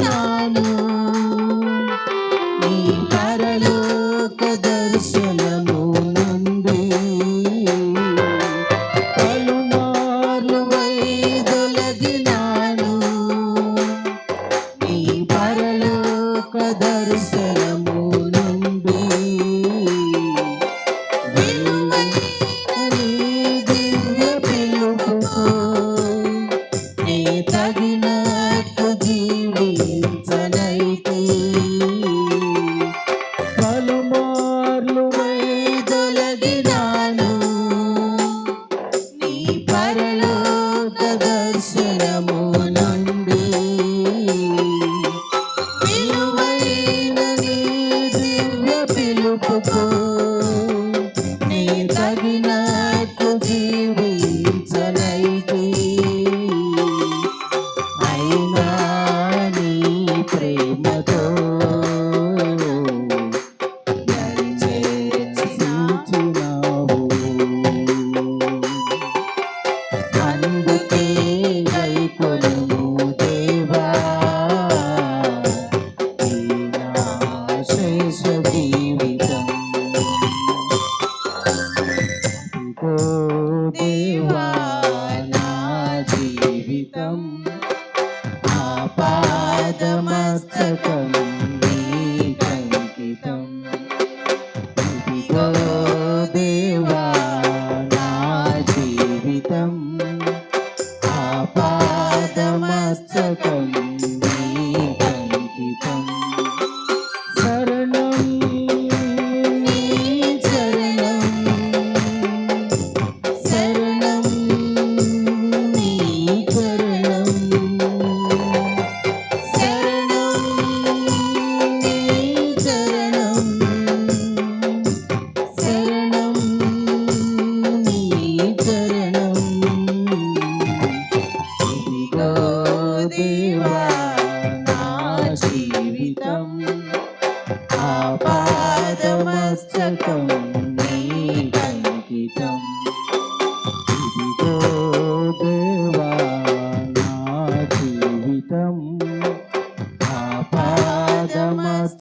了。పాదమస్తకం నీ దేవా ఇదిగో welcome. దేవా నా జీవితం ఆపాదమస్తకం నీకంకితం